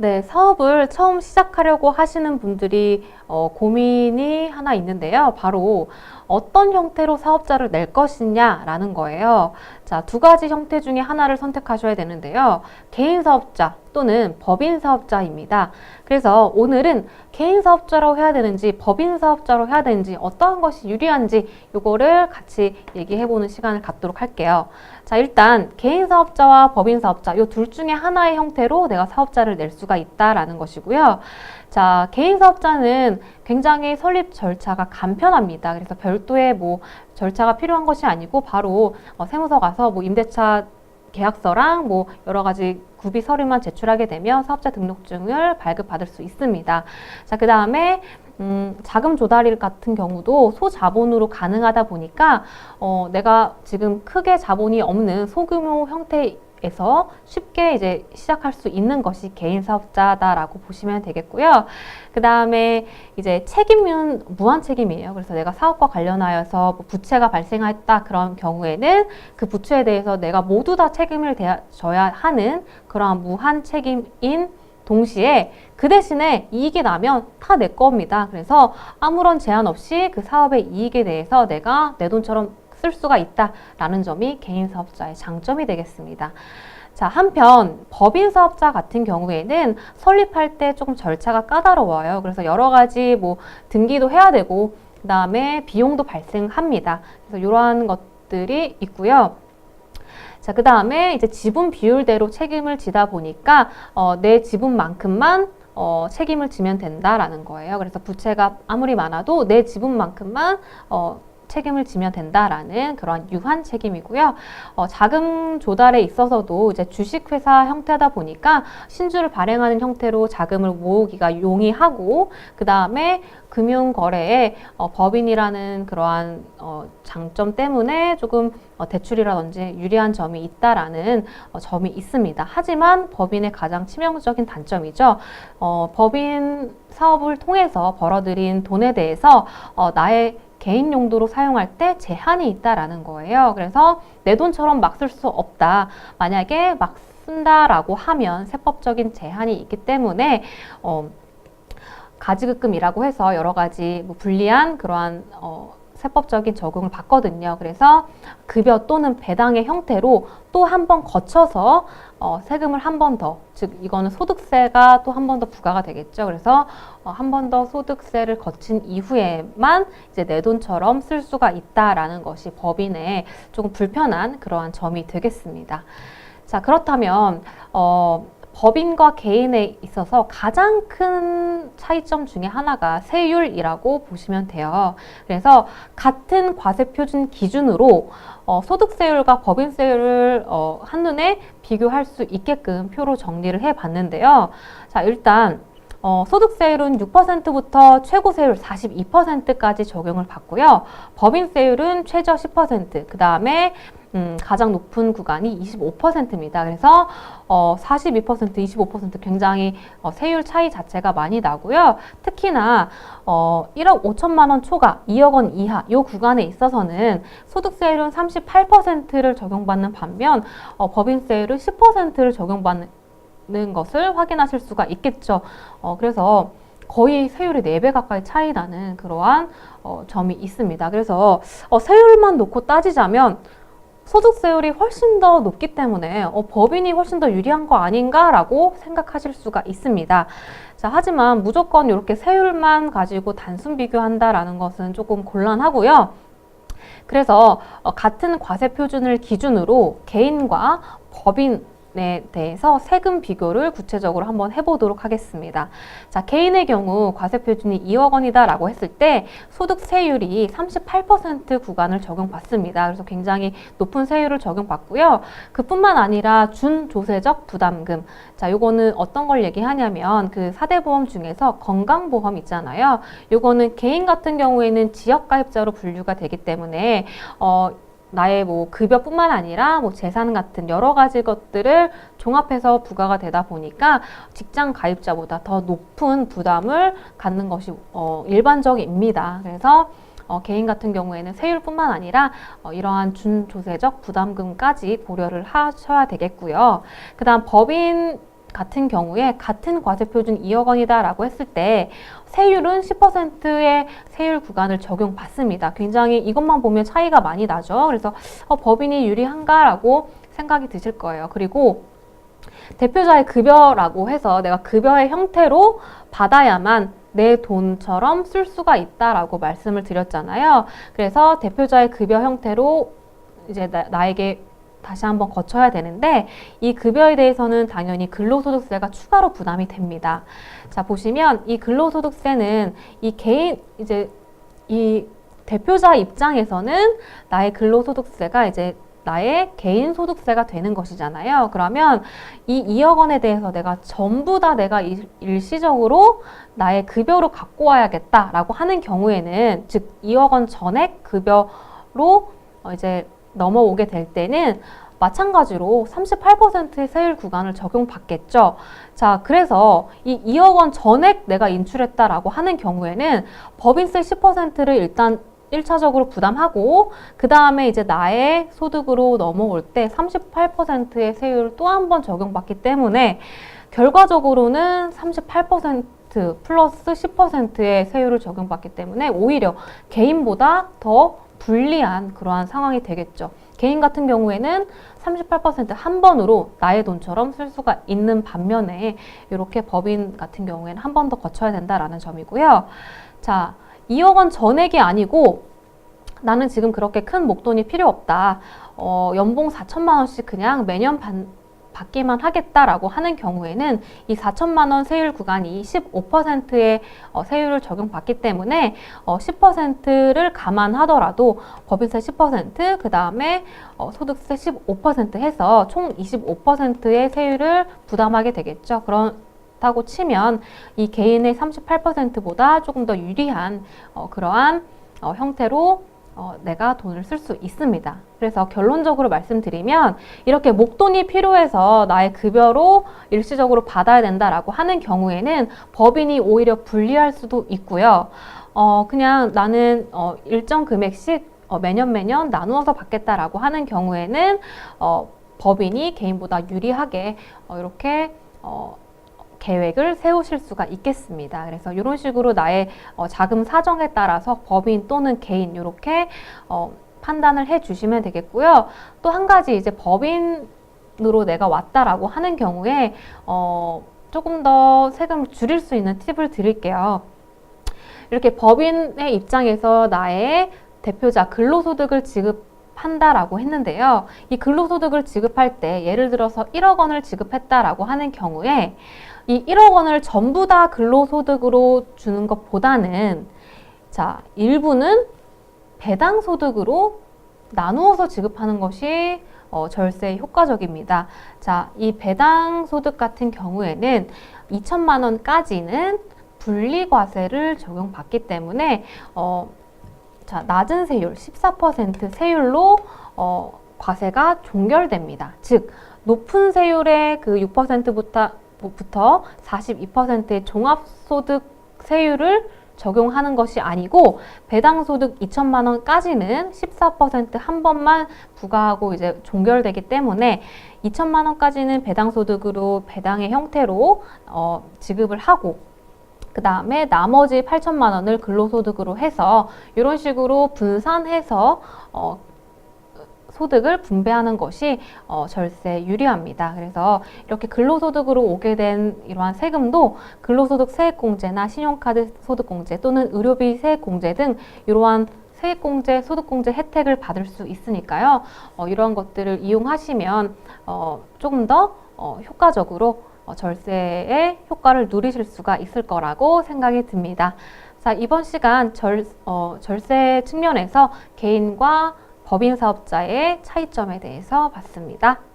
네, 사업을 처음 시작하려고 하시는 분들이 어, 고민이 하나 있는데요. 바로 어떤 형태로 사업자를 낼 것이냐라는 거예요. 자, 두 가지 형태 중에 하나를 선택하셔야 되는데요. 개인 사업자 또는 법인 사업자입니다. 그래서 오늘은 개인 사업자로 해야 되는지 법인 사업자로 해야 되는지 어떠한 것이 유리한지 이거를 같이 얘기해 보는 시간을 갖도록 할게요. 자, 일단 개인 사업자와 법인 사업자 이둘 중에 하나의 형태로 내가 사업자를 낼 수가 있다라는 것이고요. 자, 개인 사업자는 굉장히 설립 절차가 간편합니다. 그래서 별도의 뭐 절차가 필요한 것이 아니고 바로 어, 세무서 가서 뭐 임대차 계약서랑 뭐 여러 가지 구비 서류만 제출하게 되면 사업자 등록증을 발급받을 수 있습니다. 자, 그 다음에 음, 자금 조달 같은 경우도 소자본으로 가능하다 보니까 어, 내가 지금 크게 자본이 없는 소규모 형태 에서 쉽게 이제 시작할 수 있는 것이 개인 사업자다라고 보시면 되겠고요. 그 다음에 이제 책임은 무한 책임이에요. 그래서 내가 사업과 관련하여서 뭐 부채가 발생했다 그런 경우에는 그 부채에 대해서 내가 모두 다 책임을 져야 하는 그러한 무한 책임인 동시에 그 대신에 이익이 나면 다 내 겁니다. 그래서 아무런 제한 없이 그 사업의 이익에 대해서 내가 내 돈처럼 쓸 수가 있다라는 점이 개인 사업자의 장점이 되겠습니다. 자, 한편 법인 사업자 같은 경우에는 설립할 때 조금 절차가 까다로워요. 그래서 여러 가지 뭐 등기도 해야 되고 그다음에 비용도 발생합니다. 그래서 이러한 것들이 있고요. 자, 그 다음에 이제 지분 비율대로 책임을 지다 보니까 어, 내 지분만큼만 어, 책임을 지면 된다라는 거예요. 그래서 부채가 아무리 많아도 내 지분만큼만 어, 책임을 지면 된다라는 그런 유한 책임이고요. 어, 자금 조달에 있어서도 이제 주식회사 형태다 보니까 신주를 발행하는 형태로 자금을 모으기가 용이하고 그 다음에 금융거래에 어, 법인이라는 그러한 어, 장점 때문에 조금 어, 대출이라든지 유리한 점이 있다라는 어, 점이 있습니다. 하지만 법인의 가장 치명적인 단점이죠. 어, 법인 사업을 통해서 벌어들인 돈에 대해서 어, 나의 개인 용도로 사용할 때 제한이 있다라는 거예요. 그래서 내 돈처럼 막 쓸 수 없다. 만약에 막 쓴다라고 하면 세법적인 제한이 있기 때문에 어, 가지급금이라고 해서 여러 가지 뭐 불리한 그러한 어, 세법적인 적용을 받거든요. 그래서 급여 또는 배당의 형태로 또 한 번 거쳐서 어, 세금을 한 번 더, 즉 이거는 소득세가 또 한 번 더 부과가 되겠죠. 그래서 어, 한 번 더 소득세를 거친 이후에만 이제 내 돈처럼 쓸 수가 있다라는 것이 법인의 조금 불편한 그러한 점이 되겠습니다. 자, 그렇다면 어, 법인과 개인에 있어서 가장 큰 차이점 중에 하나가 세율이라고 보시면 돼요. 그래서 같은 과세 표준 기준으로 어, 소득세율과 법인세율을 어, 한눈에 비교할 수 있게끔 표로 정리를 해 봤는데요. 자, 일단 어, 소득세율은 6%부터 최고세율 42%까지 적용을 받고요. 법인세율은 최저 10%, 그 다음에 음, 가장 높은 구간이 25%입니다. 그래서 어, 42%, 25% 굉장히 어, 세율 차이 자체가 많이 나고요. 특히나 어, 1억 5천만 원 초과, 2억 원 이하 이 구간에 있어서는 소득세율은 38%를 적용받는 반면 어, 법인세율은 10%를 적용받는 것을 확인하실 수가 있겠죠. 어, 그래서 거의 세율이 4배 가까이 차이 나는 그러한 어, 점이 있습니다. 그래서 어, 세율만 놓고 따지자면 소득세율이 훨씬 더 높기 때문에 어, 법인이 훨씬 더 유리한 거 아닌가라고 생각하실 수가 있습니다. 자, 하지만 무조건 이렇게 세율만 가지고 단순 비교한다라는 것은 조금 곤란하고요. 그래서 어, 같은 과세 표준을 기준으로 개인과 법인 에 대해서 세금 비교를 구체적으로 한번 해보도록 하겠습니다. 자, 개인의 경우 과세 표준이 2억 원이다라고 했을 때 소득 세율이 38% 구간을 적용받습니다. 그래서 굉장히 높은 세율을 적용받고요. 그뿐만 아니라 준조세적 부담금. 자, 요거는 어떤 걸 얘기하냐면 그 4대 보험 중에서 건강보험 있잖아요. 요거는 개인 같은 경우에는 지역가입자로 분류가 되기 때문에 어 나의 뭐 급여뿐만 아니라 뭐 재산 같은 여러 가지 것들을 종합해서 부과가 되다 보니까 직장 가입자보다 더 높은 부담을 갖는 것이 어, 일반적입니다. 그래서 어, 개인 같은 경우에는 세율뿐만 아니라 어, 이러한 준조세적 부담금까지 고려를 하셔야 되겠고요. 그다음 법인 같은 경우에 같은 과세표준 2억 원이다라고 했을 때 세율은 10%의 세율 구간을 적용받습니다. 굉장히 이것만 보면 차이가 많이 나죠. 그래서 어, 법인이 유리한가라고 생각이 드실 거예요. 그리고 대표자의 급여라고 해서 내가 급여의 형태로 받아야만 내 돈처럼 쓸 수가 있다라고 말씀을 드렸잖아요. 그래서 대표자의 급여 형태로 이제 나, 나에게 다시 한번 거쳐야 되는데 이 급여에 대해서는 당연히 근로소득세가 추가로 부담이 됩니다. 자 보시면 이 근로소득세는 이 개인 이제 이 대표자 입장에서는 나의 근로소득세가 이제 나의 개인 소득세가 되는 것이잖아요. 그러면 이 2억 원에 대해서 내가 전부 다 내가 일, 일시적으로 나의 급여로 갖고 와야겠다라고 하는 경우에는 즉 2억 원 전액 급여로 어 이제 넘어오게 될 때는 마찬가지로 38%의 세율 구간을 적용받겠죠. 자, 그래서 이 2억 원 전액 내가 인출했다라고 하는 경우에는 법인세 10%를 일단 1차적으로 부담하고 그 다음에 이제 나의 소득으로 넘어올 때 38%의 세율을 또한 번 적용받기 때문에 결과적으로는 38% 플러스 10%의 세율을 적용받기 때문에 오히려 개인보다 더 불리한 그러한 상황이 되겠죠. 개인 같은 경우에는 38%한 번으로 나의 돈처럼 쓸 수가 있는 반면에 이렇게 법인 같은 경우에는 한 번 더 거쳐야 된다라는 점이고요. 자, 2억 원 전액이 아니고 나는 지금 그렇게 큰 목돈이 필요 없다. 어, 연봉 4천만 원씩 그냥 매년 반, 받기만 하겠다라고 하는 경우에는 이 4천만 원 세율 구간이 15%의 어, 세율을 적용받기 때문에 어, 10%를 감안하더라도 법인세 10%, 그 다음에 어, 소득세 15% 해서 총 25%의 세율을 부담하게 되겠죠. 그런 다고 치면 이 개인의 38%보다 조금 더 유리한 어, 그러한 어, 형태로 어, 내가 돈을 쓸 수 있습니다. 그래서 결론적으로 말씀드리면 이렇게 목돈이 필요해서 나의 급여로 일시적으로 받아야 된다라고 하는 경우에는 법인이 오히려 불리할 수도 있고요. 어, 그냥 나는 어, 일정 금액씩 어, 매년 매년 나누어서 받겠다라고 하는 경우에는 어, 법인이 개인보다 유리하게 어, 이렇게 어, 계획을 세우실 수가 있겠습니다. 그래서 이런 식으로 나의 어, 자금 사정에 따라서 법인 또는 개인 이렇게 어, 판단을 해 주시면 되겠고요. 또 한 가지 이제 법인으로 내가 왔다라고 하는 경우에 어, 조금 더 세금을 줄일 수 있는 팁을 드릴게요. 이렇게 법인의 입장에서 나의 대표자 근로소득을 지급 한다라고 했는데요. 이 근로소득을 지급할 때 예를 들어서 1억 원을 지급했다라고 하는 경우에 이 1억 원을 전부 다 근로소득으로 주는 것보다는 자, 일부는 배당 소득으로 나누어서 지급하는 것이 어, 절세 효과적입니다. 자, 이 배당 소득 같은 경우에는 2천만 원까지는 분리과세를 적용받기 때문에 어, 자, 낮은 세율 14% 세율로 어, 과세가 종결됩니다. 즉 높은 세율의 그 6%부터 부터 42%의 종합소득 세율을 적용하는 것이 아니고 배당 소득 2천만 원까지는 14%한 번만 부과하고 이제 종결되기 때문에 2천만 원까지는 배당 소득으로 배당의 형태로 어, 지급을 하고 그 다음에 나머지 8천만 원을 근로소득으로 해서 이런 식으로 분산해서 어, 소득을 분배하는 것이 어, 절세 유리합니다. 그래서 이렇게 근로소득으로 오게 된 이러한 세금도 근로소득 세액공제나 신용카드 소득공제 또는 의료비 세액공제 등 이러한 세액공제, 소득공제 혜택을 받을 수 있으니까요. 어, 이러한 것들을 이용하시면 어, 조금 더 어, 효과적으로 어, 절세의 효과를 누리실 수가 있을 거라고 생각이 듭니다. 자, 이번 시간 절, 어, 절세 측면에서 개인과 법인 사업자의 차이점에 대해서 봤습니다.